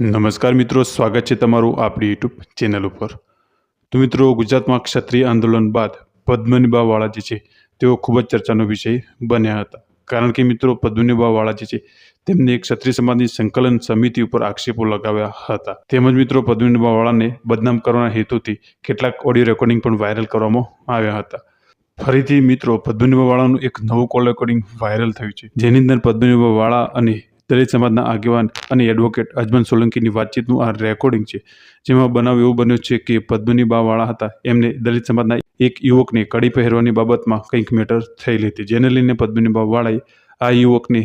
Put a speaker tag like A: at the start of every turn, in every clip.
A: નમસ્કાર મિત્રો, સ્વાગત છે તમારું આપણી યુટ્યુબ ચેનલ ઉપર. તો મિત્રો, ગુજરાતમાં ક્ષત્રિય આંદોલન બાદ પદ્મનિભાવાળા જે છે, તેઓ ખૂબ જ ચર્ચાનો વિષય બન્યા હતા. કારણ કે મિત્રો, પદ્મનિભાવાળા જે છે, તેમને એક ક્ષત્રિય સમાજની સંકલન સમિતિ ઉપર આક્ષેપો લગાવ્યા હતા. તેમજ મિત્રો, પદ્મનિભાવાળાને બદનામ કરવાના હેતુથી કેટલાક ઓડિયો રેકોર્ડિંગ પણ વાયરલ કરવામાં આવ્યા હતા. ફરીથી મિત્રો, પદ્મનિભાવાળાનું એક નવું કોલ રેકોર્ડિંગ વાયરલ થયું છે. જેની અંદર પદ્મનિભાવાળા અને દલિત સમાજના આગેવાન અને એડવોકેટ અજમન સોલંકીની વાતચીતનું આ રેકોર્ડિંગ છે, જેમાં બનાવ એવો બન્યો છે કે પદ્મની બાવાળા હતા. એમને દલિત સમાજના એક યુવકને કડી પહેરવાની બાબતમાં કંઈક મેટર થયેલી હતી, જેને લઈને પદ્મની બાવાળાએ આ યુવકને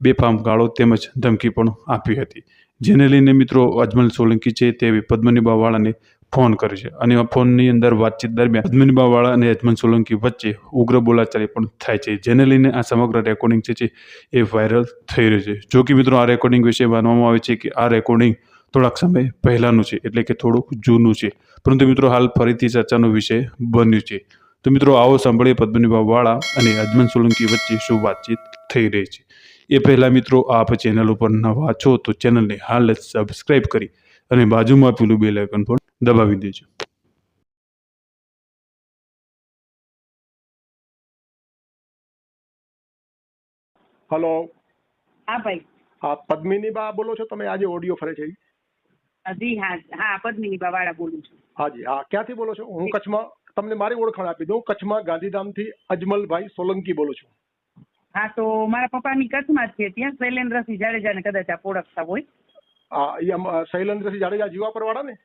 A: બેફામ ગાળો તેમજ ધમકી પણ આપી હતી. જેને લઈને મિત્રો અજમલ સોલંકી છે તે પદ્મની બાવાળાને ફોન કર્યો છે. અને ફોનની અંદર વાતચીત દરમિયાન પદ્મની બાવાળા અને અજમન સોલંકી વચ્ચે ઉગ્ર બોલાચાલી પણ થાય છે. જેને લઈને આ સમગ્ર રેકોર્ડિંગ છે એ વાયરલ થઈ રહ્યું છે. જો કે મિત્રો, આ રેકોર્ડિંગ વિશે માનવામાં આવે છે કે આ રેકોર્ડિંગ થોડાક સમય પહેલાંનું છે, એટલે કે થોડુંક જૂનું છે. પરંતુ મિત્રો, હાલ ફરીથી ચર્ચાનો વિષય બન્યું છે. તો મિત્રો, આવો સાંભળીએ પદ્મનિભા વાળા અને અજમન સોલંકી વચ્ચે શું વાતચીત થઈ રહી છે. એ પહેલાં મિત્રો, આપ ચેનલ ઉપર નવા છો તો ચેનલને હાલ જ સબસ્ક્રાઈબ કરી અને બાજુમાં પેલું બેલ આઇકન પણ દબાવી દેજો.
B: હલો
C: હા ભાઈ.
B: હા પદ્મિની બા બોલો છો તમે? આજે ઓડિયો ફરે છે
C: જી હા હા પદ્મિની વાળા બોલું છું.
B: હાજી હા ક્યાંથી બોલો છો? હું કચ્છમાં તમને મારી ઓળખાણ આપી દઉં. કચ્છમાં ગાંધીધામથી અજમલભાઈ સોલંકી બોલું છું.
C: હા તો મારા પપ્પાની કચ્છમાં જ છે. ત્યાં શૈલેન્દ્રસિંહ જાડેજાને કદાચ આપ ઓળખતા હોય.
B: હા એ શૈલેન્દ્રસિંહ જાડેજા જીવાપર વાળા ને?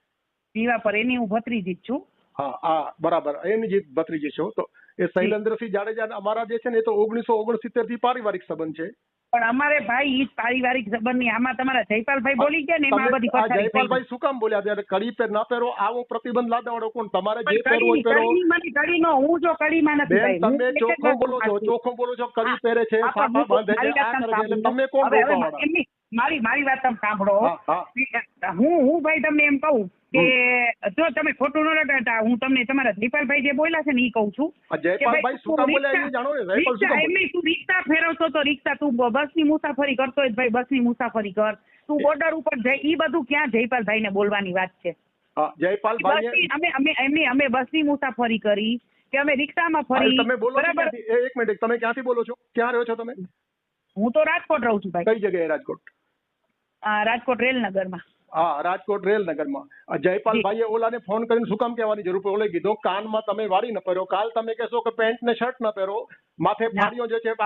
C: દીવા પર એની હું ભત્રીજી જ છું.
B: હા હા બરાબર. એની જે ભત્રીજી છો તો એ શૈલેન્દ્રસિંહ જાડેજા અમારા જે છે ને એ તો ઓગણીસો ઓગણસિત્તેરથી પારિવારિક સંબંધ છે.
C: પણ અમારે ભાઈ ઈ પારિવારિક પારિવારિક સંબંધની આમાં તમારા જયપાલભાઈ બોલી ગયા ને એમાં બધી
B: જયપાલભાઈ શું કામ બોલ્યા ત્યારે કડી પહેર ના પહેરો આવો પ્રતિબંધ લાદવાડો કોણ? તમારે જે પહેરવું
C: કડી
B: પહેરો
C: કડીની મને હું જો કડીમાં નથી ભાઈ.
B: તમે ચોખ્ખું બોલો છો ચોખ્ખો બોલો છો કડી પહેરે છે
C: હું
B: બાંધે છે આ કરે છે તમે કોણ
C: હવે મારી મારી વાત તમે સાંભળો
B: હા હા.
C: હું હું ભાઈ તમને એમ કહું કે જો તમે ખોટું ન રટાતા હું તમને તમારા જયપાલભાઈ જે બોલ્યા છે ને એ કહું છું
B: જયપાલભાઈ શું કામ બોલ્યા એ જાણો ને જયપાલ શું કામ
C: એમની તું રિક્ષા ફેરવતો તો રિક્ષા તું બસની મુસાફરી કરતો હોય ભાઈ બસની મુસાફરી કર. તું બોર્ડર ઉપર જઈ ઈ બધું ક્યાં જયપાલભાઈ ને બોલવાની વાત છે?
B: જયપાલભાઈ
C: અમે અમે એમની અમે બસની મુસાફરી કરી કે અમે રિક્ષામાં ફરી.
B: તમે બોલો
C: બરાબર?
B: એક મિનિટ તમે ક્યાંથી બોલો છો? ક્યાં રહ્યો છો તમે?
C: હું તો રાજકોટ રહું છું ભાઈ.
B: કઈ જગ્યાએ રાજકોટ?
C: રાજકોટ રેલનગરમાં.
B: હા રાજકોટ રેલ નગરમાં જયપાલ ભાઈએ ઓલાને ફોન કરીને શું કામ કહેવાની જરૂર પડી ઓલે કીધું કાનમાં તમે વાળી ન પહેરો કાલ તમે કહેશો કે પેન્ટ ને શર્ટ ન પહેરો માથે ફાડીઓ જે છે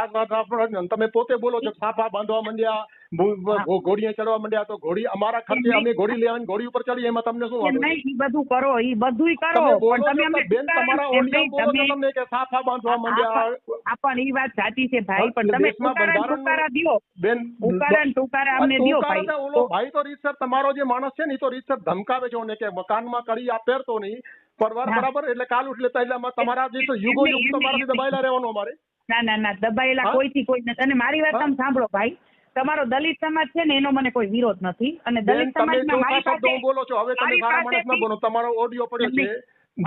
B: તમે પોતે બોલો છો સાફા બાંધવા માંડ્યા ઘોડીએ ચડવા માંડ્યા તો ઘોડી અમારા ખર્ચે અમે ઘોડી લેવાની ઘોડી ઉપર ચડી એમાં તમને શું વાંધો?
C: નહીં ઈ બધું કરો ઈ બધું કરો. પણ તમે અમને
B: બેન તમારા ઓડિયો બોલો તમને કે સાફા બાંધવા માંડ્યા?
C: આ પણ ઈ વાત સાચી છે ભાઈ પણ તમે ટુકારા ટુકારા દિયો.
B: બેન
C: ટુકારા
B: ટુકારા
C: અમને દિયો ભાઈ.
B: ઓલો ભાઈ તો રીતસર તમારો જે માણસ છે ને એ તો રીતસર ધમકાવે છે ઓને કે મકાનમાં કરી આ પહેરતો નહીં. પરવાર બરાબર? એટલે કાલ ઉઠ લેતા એટલે તમારા જે યુગો યુગ તમારાથી દબાયેલા રહેવાનું અમારે.
C: ના ના ના દબાયેલા કોઈથી કોઈ નથી. અને મારી વાત તમે સાંભળો ભાઈ. તમારો દલિત સમાજ છે ને એનો મને કોઈ વિરોધ નથી. અને દલિત સમાજમાં મારી પાસે
B: બોલો છો હવે તમે
C: મારા
B: માણસ ન બનો તમારો ઓડિયો પડ્યો છે.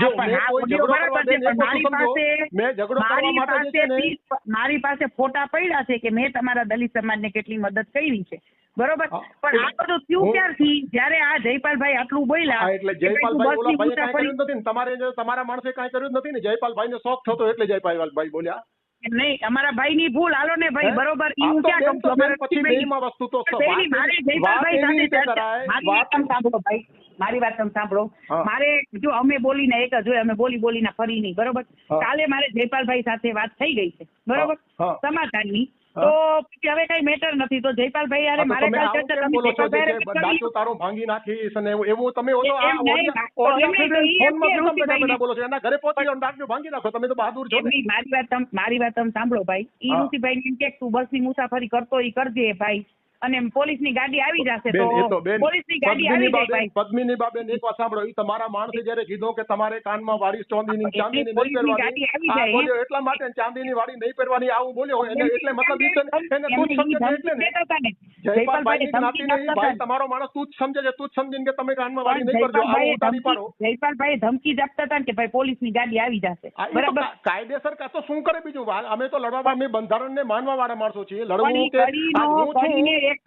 B: જો ને
C: મારી પાસે-
B: ને
C: ફોટા પડ્યા છે કે મેં તમારા દલિત સમાજને કેટલી મદદ કરી છે. બરોબર? પણ આ બધું થયું ક્યારથી? જયારે આ જયપાલભાઈ આટલું બોલ્યા
B: એટલે જયપાલભાઈ ને. તમારે તમારા માણસે કઈ કર્યું નથી ને. જયપાલભાઈ ને શોખ થતો એટલે જયપાલભાઈ બોલ્યા.
C: નહીં અમારા ભાઈ ની ભૂલ. હાલો ને ભાઈ બરોબર. ઈ હું ક્યાં કહું છું?
B: પછી
C: બેની
B: માં વસ્તુ તો સ-
C: મારે જયપાલભાઈ સાથે
B: કરાય,
C: મારી વાત
B: વાત
C: સાંભળો ભાઈ. મારી વાત તમે સાંભળો. મારે જો અમે બોલીને એક જ હોય અમે બોલી બોલીને ફરી નહીં બરોબર? કાલે મારે જયપાલભાઈ સાથે વાત થઈ ગઈ છે બરોબર. સમાધાનની. તો પછી હવે કઈ મેટર નથી. તો જયપાલભાઈ યારે મારે કાલ ચર્ચા તમે કરી
B: ભાંગી નાખીશ અને એવું તમે ઓલો ફોનમાં બોલો છો? એના ઘરે પહોંચી જાઓ ને ભાંગી નાખો. તમે તો બહાદુર છો
C: મારી વાત મારી વાત તમે સાંભળો ભાઈ. ઈ. ઋષિભાઈ એમ કે તું બસની મુસાફરી કરતો ઈ કરજે ભાઈ. અને પોલીસની ગાડી આવી જશે
B: તો
C: પોલીસની ગાડી આવી જાય
B: પદ્મિની બાબેન એક વાત સાંભળો એ તમારા માણસે જયારે કીધું કે તમારે કાનમાં વાળી ચાંદીની ચાંદીની નહીં પહેરવાની એટલા માટે ચાંદીની વાળી નહીં પહેરવાની આવું બોલ્યો હોય એટલે મતલબ એને તું સમજે એટલે ને. જયપાલભાઈ જ્ઞાતિને ભાઈ તમારો માણસ તું જ સમજે છે તું જ સમજીને કે તમે કાનમાં વાળી નહીં કરજો આવું ઉતારી પાડો.
C: જયપાલભાઈ ધમકી જ આપતા હતા કે ભાઈ પોલીસની ગાડી આવી જશે. બરાબર?
B: કાયદેસર કાં તો શું કરે બીજું? અમે તો લડવા અમે બંધારણને માનવા વાળા માણસો છીએ. લડવું કે હું છું
C: એક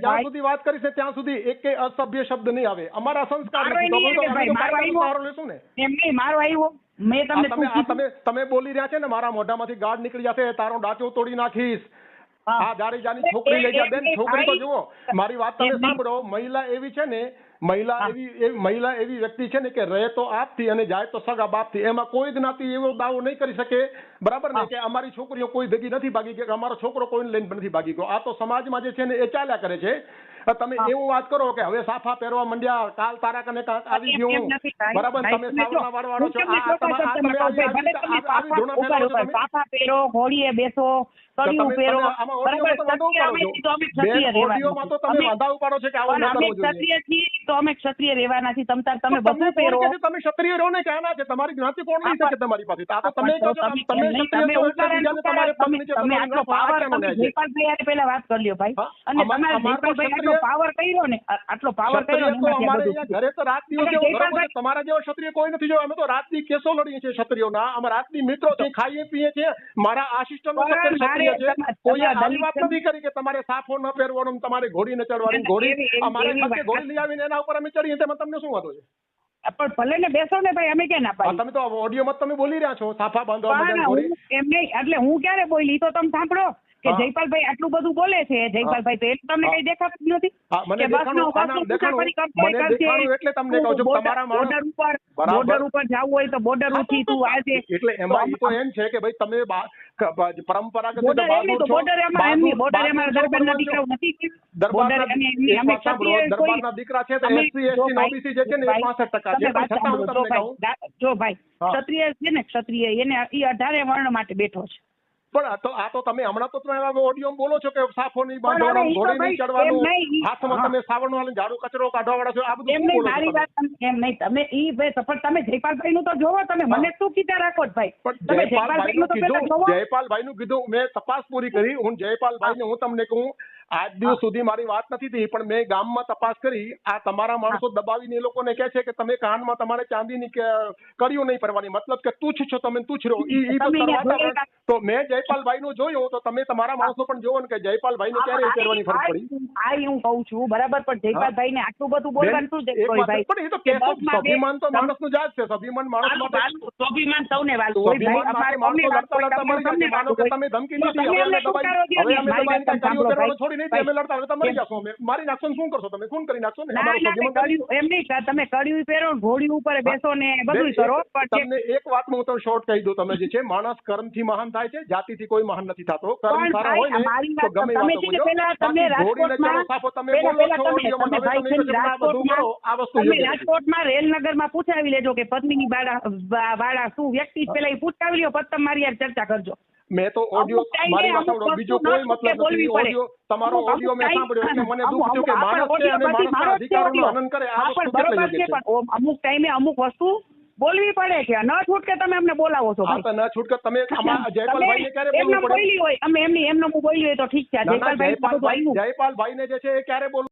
B: જ્યાં સુધી વાત કરી છે ત્યાં સુધી એક અસભ્ય શબ્દ નહીં આવે. અમારા સંસ્કાર
C: મારો આવ્યો.
B: લેશું ને.
C: એમ નહીં મારો આવ્યો મેં તમને
B: તમે તમે બોલી રહ્યા છે ને મારા મોઢામાંથી ગાઢ નીકળી જશે તારો ડાચો તોડી નાખીશ.
C: હા.
B: આ જાડી જાની છોકરી લઈ જા બેન. છોકરી તો જુઓ. મારી વાત તમે સાંભળો. મહિલા એવી છે ને મહિલા એવી મહિલા એવી વ્યક્તિ છે ને કે રહે તો આપથી અને જાય તો સગા બાપથી. એમાં કોઈ જ્ઞાતિ એવો દાવો નહીં કરી શકે. બરાબર ને? કે અમારી છોકરીઓ કોઈ ભેગી નથી ભાગી કે અમારો છોકરો કોઈને લઈને નથી ભાગી ગયો. આ તો સમાજમાં જે છે ને એ ચાલ્યા કરે છે. તમે એવું વાત કરો કે હવે સાફા પહેરવા મંડ્યા કાલ તારા કને આવી ગયું. બરાબર તમે સાવરણા વાળવાળો છો. આ તમે-
C: સાફા પહેરો હોળીએ બેસો
B: તમે-
C: પહેરો. બરાબર
B: તો વાંધો
C: ક્ષત્રિય
B: ઉપાડો
C: અમે
B: છો.
C: છીએ તો અમે
B: બેન,
C: ક્ષત્રિય
B: ઓડિયોમાં તો તમે વાંધા ઉપાડો છો કે આવું
C: પણ
B: ન જોઈએ.
C: ક્ષત્રિય છીએ તો અમે ક્ષત્રિય રહેવાના છીએ. તમ તાર તમે બધું પહેરો
B: કોણ કહે છે? તમે ક્ષત્રિય રહો ને છે? તમારી જ્ઞાતિ કોણ લઈ શકે તમારી પાસે? આ તો તમે કહો છો
C: તમે
B: કે તમે
C: નહીં,
B: ક્ષત્રિય છો એટલે
C: ઉતારા
B: બીજાને તમારે
C: તમે
B: નીચે
C: તમે
B: તમારી
C: આટલો પાવર તમે જયપાલભાઈ પહેલા વાત કરી લ્યો ભાઈ. અને તમારે જયપાલભાઈ પાવર કર્યો ને આટલો પાવર કર્યો ને આ બધું
B: ઘરે તો રાત દિવસ. તમારા જેવો ક્ષત્રિય કોઈ નથી જોયો. અમે તો રાતની કેસો લડીએ છીએ ક્ષત્રિયોના. અમે રાતની મિત્રો છીએ ખાઈએ પીએ છીએ મારા આસિસ્ટન્ટ
C: પણ
B: ક્ષત્રિય છે.
C: કોઈ
B: આવી વાત નથી કરી કે તમારે સાફો ન પહેરવાનો તમારે ઘોડી ન ચડવાની ઘોડી અમારે ઘોડી લઈ આવીને એના ઉપર અમે ચડીએ તેમાં તમને શું વાંધો છે?
C: પણ ભલે ને બેસો ને ભાઈ અમે ક્યાં ના પાડી
B: તમે તો ઓડિયોમાં તમે બોલી રહ્યા છો સાફા
C: હું એમ નહીં એટલે હું ક્યારે બોલી તો તમે સાંભળો. કે જયપાલભાઈ આટલું બધું બોલે છે? જયપાલભાઈ તો એટલે તમને કઈ દેખાતું નથી? કે બસનો બસનો મુસાફરી કરતો.
B: એટલે તમને કહું છું, તમારા
C: બોર્ડર ઉપર બોર્ડર ઉપર જવું હોય તો બોર્ડર ઉઠી
B: તું
C: આજે.
B: એટલે એમાં તો એમ છે કે ભાઈ તમે બા- ક- બ- પરંપરાગત
C: બોર્ડર એમની તો બોર્ડર એમાં એમની બોર્ડર એમાં દરબારના
B: બરોબર
C: નથી બોર્ડર એમની- એમની- અમે ક્ષત્રિય
B: દરબારના દીકરા છે તો
C: જો
B: ને
C: ભાઈ,
B: જે છે ને 65% છે. છતાં હું તમને કહું.
C: જો ભાઈ ક્ષત્રિય છે ને ક્ષત્રિય એને અઢારે વર્ણ માટે બેઠો છે.
B: પણ આ તો આ તો તમે હમણાં તો તમે ઓડિયો બોલો છો કે સાફો નહીં
C: પણ
B: બાંધવાનો ઘોડે નહીં ચડવાનું હાથમાં તમે સાવણ વાળા ઝાડુ કચરો કાઢવા વાળા છો આ બધું
C: એમ નહીં મારી? વાત એમ નહીં તમે ઈ ભાઈ સફળ તમે જયપાલભાઈ નું તો જોવો તમે. મને શું કીધા રાખો ભાઈ
B: પણ
C: તમે
B: જયપાલભાઈ
C: નું તો
B: કીધું
C: જોવો
B: જયપાલભાઈ નું કીધું મેં તપાસ પૂરી કરી હું જયપાલભાઈ ને હું તમને કહું આજ દિવસ સુધી મારી વાત નથી થઈ પણ મેં ગામમાં તપાસ કરી આ તમારા માણસો દબાવીને એ લોકોને કહે છે કે તમે કાનમાં તમારે ચાંદીની કે નહીં પરવાની મતલબ કે તુચ્છ છો તમે તુચ્છ રહો ઈ. તો મેં જયપાલભાઈ નું જોયું તો તમે તમારા માણસો પણ જોવો ને કે જયપાલભાઈ ને ક્યારે પહેરવાની ફરક પડી?
C: આ હું કહું છું બરાબર પણ જયપાલભાઈ ને આટલું બધું બોલવાનું શું
B: બેન, એક
C: જરૂર હોય
B: વાત-
C: ભાઈ
B: પણ એ તો
C: કે
B: કહેશો જ.
C: બસમાં બે-
B: સ્વાભિમાન તો માણસનું જાત છે સ્વાભિમાન માણસ માટે
C: સ્વાભિમાન સૌને વાલું. હોય ભાઈ અમારે
B: માણસો લડતા લડતા મરી
C: તમને
B: માનો કે તમે ધમકી નથી હવે અમે દબાઈ હવે અમે દબાઈ કાર્યો કરવાનું
C: ભાઈ.
B: છોડી નહીં અમે લડતા હવે તમે મરી જશો અમે. મારી નાખશો શું કરશો તમે? ખૂન કરી નાખશો ને?
C: ના ના એમ નહીં તમે કડિયું પહેરો ઘોડી ઉપર બેસો ને બધું કરો પણ
B: તમને એક વાત હું તમને શોર્ટ કહી દઉં તમે જે છે માણસ કર્મથી મહાન થાય છે જાતિથી કોઈ મહાન નથી થતો. કર્મ સારા હોય ને તો ગમે
C: તમે છે
B: કે
C: પહેલા તમે રાજકોટમાં- ને રાજકોટમાં રેલનગરમાં પૂછાવી લેજો કે બાળા વા- વાળા શું વ્યક્તિ પેલા ઈ પૂછાવી લ્યો પછી મારી હારે ચર્ચા કરજો.
B: મેં તો ઓડિયો
C: અમુક
B: મારી વાત બીજો કોઈ મતલબ નથી. ઓડિયો તમારો ઓડિયો મેં સાંભળ્યો એટલે મને દુઃખ થયું કે માણસ છે અને માણસના અધિકારોનું હનન કરે આ વસ્તુ
C: બરોબર છે પણ અમુક ટાઈમે અમુક વસ્તુ બોલવી પડે છે. ન છૂટકે તમે અમને બોલાવો છો હા
B: તો ન છૂટકે તમે જયપાલભાઈ ને ક્યારે બોલવું
C: એમને
B: પડે?
C: બોલી હોય અમે એમની એમનો બોલી હોય તો ઠીક છે. જયપાલભાઈ
B: જયપાલભાઈ ને જે છે એ ક્યારે બોલવું